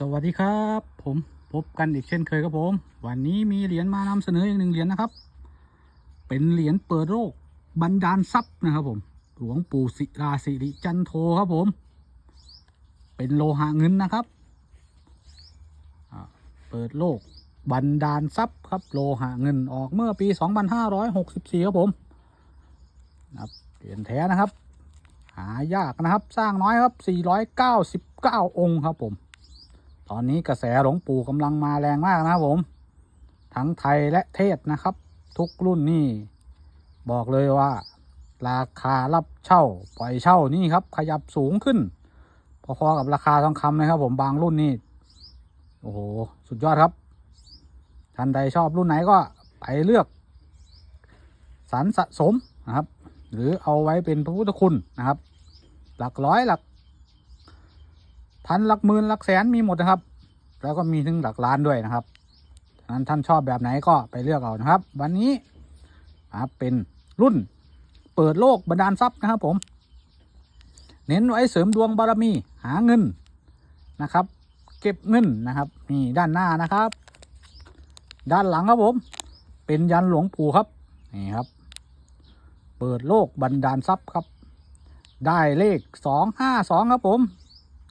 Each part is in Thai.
สวัสดีครับ ผมพบกันอีกเช่นเคยครับผม วันนี้มีเหรียญมานำเสนออีกหนึ่งเหรียญนะครับ เป็นเหรียญเปิดโลกบันดาลทรัพย์นะครับผม หลวงปู่ศิลาสิริจันโทครับผม เป็นโลหะเงินนะครับเปิดโลกบันดาลทรัพย์ครับโลหะเงินออกเมื่อปี 2564 ครับผมครับเหรียญแท้นะครับ หายากนะครับ สร้างน้อยครับ 499 องค์ครับผม ตอนนี้กระแสหลวงปู่กำลังมาแรงมากนะครับผม ทั้งไทยและเทศนะครับ ทุกรุ่นนี่ บอกเลยว่า ราคารับเช่า ปล่อยเช่านี่ครับ ขยับสูงขึ้น พอๆกับราคาทองคำนะครับ ผมบางรุ่นนี่ โอ้โห สุดยอดครับ ท่านใดชอบรุ่นไหนก็ไปเลือก สรรสะสมนะครับ หรือเอาไว้เป็นพระพุทธคุณนะครับ หลักร้อยหลัก พันหลักหมื่นหลักแสนมีหมดนะครับ แล้วก็มีถึงหลักล้านด้วยนะครับฉะนั้นท่านชอบแบบไหนก็ไปเลือกเอานะครับ วันนี้ครับเป็นรุ่นเปิดโลกบันดาลทรัพย์นะครับผม เน้นไว้เสริมดวงบารมีหาเงินนะครับ เก็บเงินนะครับนี่ด้านหน้านะครับ ด้านหลังครับผม เป็นยันหลวงปู่ครับนี่ครับ เปิดโลกบันดาลทรัพย์ครับ ได้เลขสองห้าสองครับผม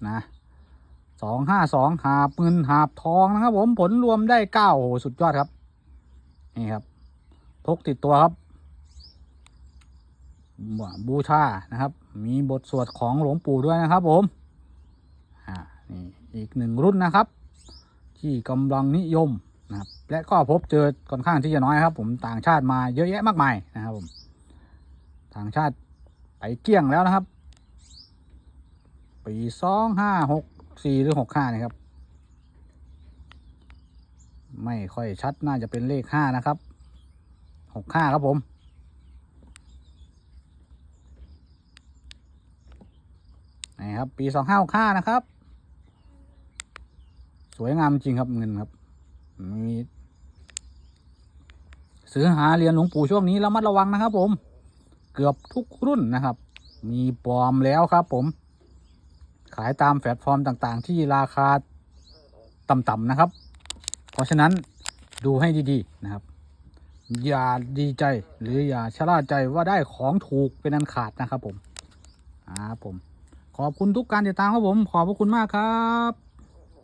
นะ สองห้าสองหาบเงินหาบทองนะครับ ผมผลรวมได้เก้าโหสุดยอดครับ นี่ครับ พกติดตัวครับ บูชานะครับ มีบทสวดของหลวงปู่ด้วยนะครับ ผมอ่านี่อีกหนึ่งรุ่นนะครับ ที่กำลังนิยมนะครับ และก็พบเจอค่อนข้างที่จะน้อยครับ ผมต่างชาติมาเยอะแยะมากมายนะครับ ผม ต่างชาติไปเกี้ยงแล้วนะครับ ปีสองห้าหก สี่หรือหกห้านะครับ ไม่ค่อยชัดน่าจะเป็นเลขห้านะครับหกห้าครับผม นี่ครับ ปีสองห้าหกห้านะครับ สวยงามจริงครับเงินครับ มีซื้อหาเรียญหลวงปู่ช่วงนี้ระมัดระวังนะครับผม เกือบทุกรุ่นนะครับ มีปลอมแล้วครับผม ขายตามแพลตฟอร์มต่างๆ ที่ราคาต่ำๆนะครับ เพราะฉะนั้นดูให้ดีๆนะครับ อย่าดีใจหรืออย่าชะล่าใจว่าได้ของถูกเป็นอันขาดนะครับผมอ่าผม ขอบคุณทุกการติดตามครับผม ขอบพระคุณมากครับ